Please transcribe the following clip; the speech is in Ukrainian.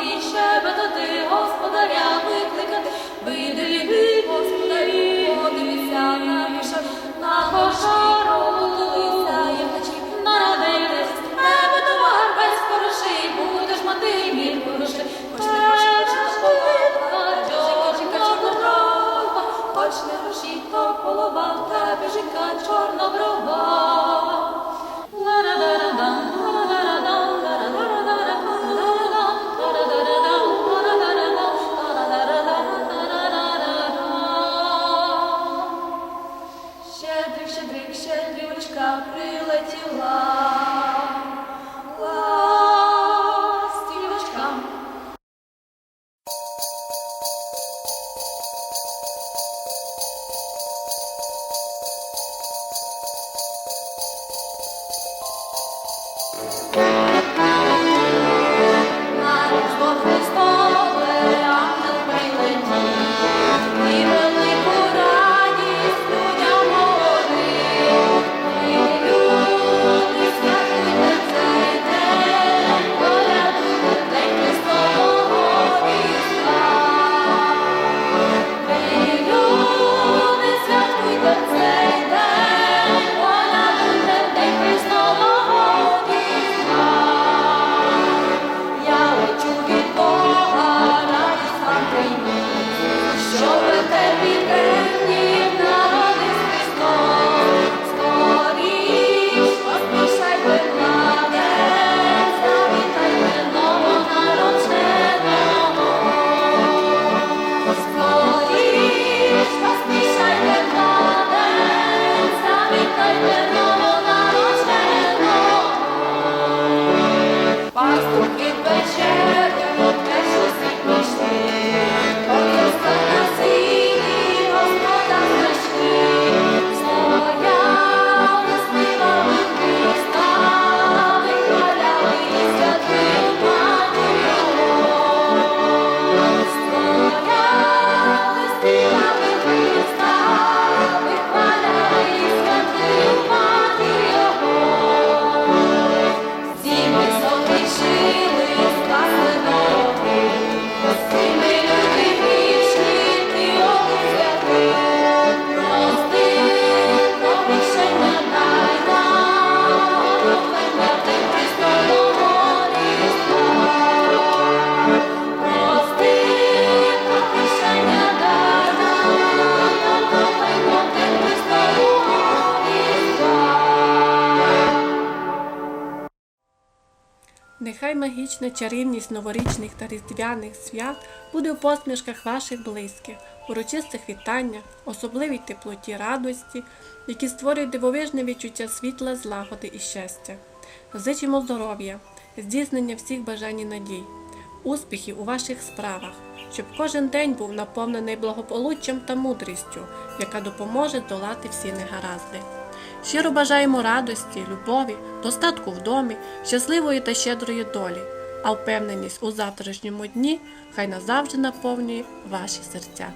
Shebet Adin. Закрыла прилетіла. пастухи пече. Магічна чарівність новорічних та різдвяних свят буде у посмішках ваших близьких, урочистих вітаннях, особливій теплоті радості, які створюють дивовижне відчуття світла, злагоди і щастя. Зичимо здоров'я, здійснення всіх бажань і надій, успіхів у ваших справах, щоб кожен день був наповнений благополуччям та мудрістю, яка допоможе долати всі негаразди. Щиро бажаємо радості, любові, достатку в домі, щасливої та щедрої долі, а впевненість у завтрашньому дні хай назавжди наповнює ваші серця.